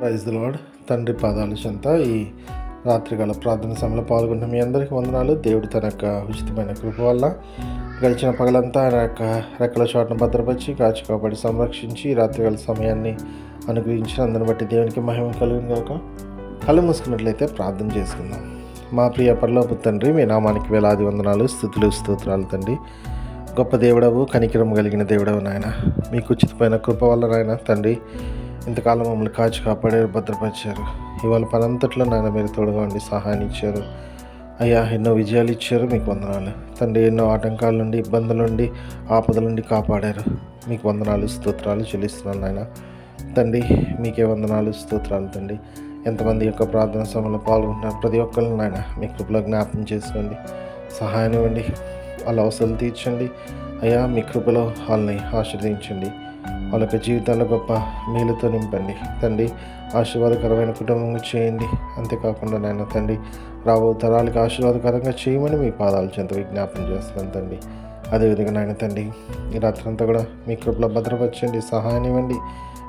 Praise the తండ్రి పాదాలు చెంత ఈ రాత్రికాల ప్రార్థన సమయంలో పాల్గొన్న మీ అందరికీ వందనాలు. దేవుడు తన యొక్క ఉచితమైన కృప వల్ల గడిచిన పగలంతా ఆయన యొక్క రెక్కల చోటను భద్రపరిచి కాచి కాపాడి సంరక్షించి రాత్రికాల సమయాన్ని అనుగ్రహించిన అందరిని బట్టి దేవునికి మహిమ కలుగును కాక కళ్ళు మూసుకున్నట్లయితే ప్రార్థన చేసుకుందాం. మా ప్రియ పరలోపు తండ్రి మీ నామానికి వేలాది వందనాలు స్థుతులు స్తోత్రాలు తండ్రి. గొప్ప దేవుడవు కనికరం కలిగిన దేవుడవు నాయన. మీకు ఉచితమైన కృప వల్ల నాయన తండ్రి. ఇంతకాలం మమ్మల్ని కాచి కాపాడారు భద్రపరిచారు. ఇవాళ పనంతట్లో నాయన మీరు తోడుగా ఉండి సహాయం ఇచ్చారు. అయ్యా ఎన్నో విజయాలు ఇచ్చారు మీకు వందనాలు. తండ్రి ఎన్నో ఆటంకాల నుండి ఇబ్బందుల నుండి ఆపదల నుండి కాపాడారు. మీకు వందనాలు స్తోత్రాలు చెల్లిస్తున్నాను నాయన. తండ్రి మీకే వందనాలు స్తోత్రాలు తండ్రి. ఎంతమంది యొక్క ప్రార్థన సమయంలో పాల్గొంటున్నారు ప్రతి ఒక్కరిని నాయన మీ కృపలో జ్ఞాపం చేసుకోండి. సహాయం ఇవ్వండి. వాళ్ళ అవసరాలు తీర్చండి. అయ్యా మీ కృపలో వాళ్ళని ఆశీర్వదించండి. వాళ్ళ యొక్క జీవితాల్లో గొప్ప మేలుతో నింపండి. తండ్రి ఆశీర్వాదకరమైన కుటుంబం చేయండి. అంతేకాకుండా నాయన తండ్రి రాబో తరాలకు ఆశీర్వాదకరంగా చేయమని మీ పాదాలు చెంత విజ్ఞాపన చేస్తున్నాను తండ్రి. అదేవిధంగా నాయన తండ్రి ఈ రాత్రంతా కూడా మీ కృపలో భద్రపరచండి సహాయం ఇవ్వండి.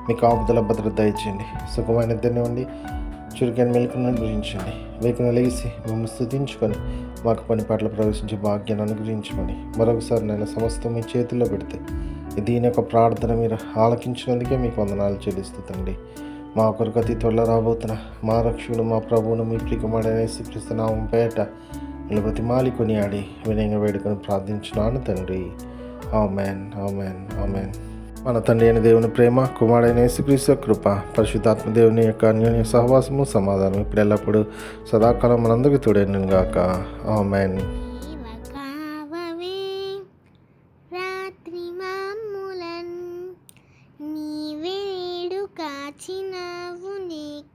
మీ కాపుదల భద్రత ఇచ్చేయండి సుఖమైన ఇద్దరినివ్వండి చురుకైన మెలకును అనుగ్రహించండి. వేకున లేచి మమ్మల్ని స్థుతించుకొని మాకు పని పాటలు ప్రవేశించే భాగ్యాన్ని అనుగ్రహించమని మరొకసారి నేను సమస్తం మీ చేతుల్లో పెడితే దీని యొక్క ప్రార్థన మీరు ఆలకించినందుకే మీకు వందనాలు చెల్లిస్తుందండి మా కొరకు అతి త్వరలో రాబోతున్న మా రక్షకుడు మా ప్రభువును మీ ప్రికమాడనే శ్రీకృష్ణనామం పేట వీళ్ళు ప్రతిమాలి కొనియాడి వినయంగా వేడుకొని ప్రార్థించున్నాను తండ్రి. Amen amen amen. మన తండ్రి అయిన దేవుని ప్రేమ కుమారుడైన యేసుక్రీస్తు కృప పరిశుద్ధాత్మ దేవుని యొక్క అన్యోన్య సహవాసము సమాధానం ఇప్పుడు ఎల్లప్పుడూ సదాకాలం మనందరికీ తోడైనగాక ఆమెన్.